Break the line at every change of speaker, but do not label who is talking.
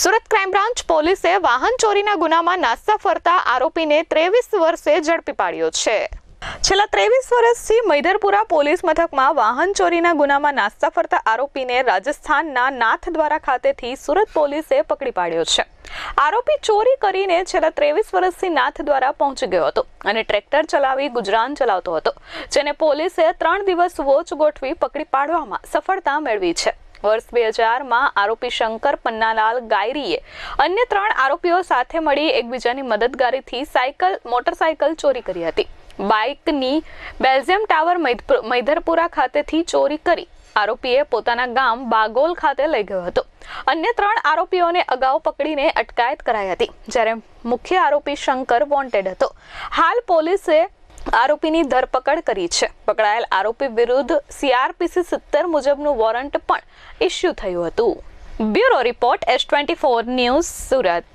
Surat crime branch પોલીસે વાહન ચોરીના ગુનામાં નાસ્તા ફરતા આરોપીને ત્રેવીસ વર્ષે ઝડપી પાડ્યો છે. છેલ્લા ત્રેવીસ વર્ષથી મૈદરપુરા પોલીસ મથકમાં વાહન ચોરીના ગુનામાં નાસ્તા ફરતા આરોપીને રાજસ્થાનના નાથદ્વારા ખાતેથી સુરત પોલીસે પકડી પાડ્યો છે. આરોપી ચોરી કરીને છેલ્લા ત્રેવીસ વર્ષથી નાથ દ્વારા પહોંચી ગયો હતો અને ટ્રેક્ટર ચલાવી ગુજરાન ચલાવતો હતો, જેને પોલીસે ત્રણ દિવસ વોચ ગોઠવી પકડી પાડવામાં સફળતા મેળવી છે. વર્ષ બે હજારમાં આરોપી શંકર પન્નાલાલ ગાયરીએ અન્ય ત્રણ આરોપીઓ સાથે મળી એકબીજાની મદદગારીથી સાયકલ, મોટરસાયકલ ચોરી કરી હતી. બાઇકની બેલ્જિયમ ટાવર મૈધરપુરા ખાતેથી ચોરી કરી આરોપીએ પોતાના ગામ બાગોલ ખાતે લઈ ગયો હતો. અન્ય ત્રણ આરોપીઓને અગાઉ પકડીને અટકાયત કરાઈ હતી. જ્યારે મુખ્ય આરોપી શંકર વોન્ટેડ હતો. હાલ પોલીસે આરોપીની ધરપકડ કરી છે. પકડાયેલ આરોપી વિરુદ્ધ સીઆરપીસી સિત્તેર મુજબનું વોરંટ પણ ઇસ્યુ થયું હતું. Bureau report S twenty four news Surat.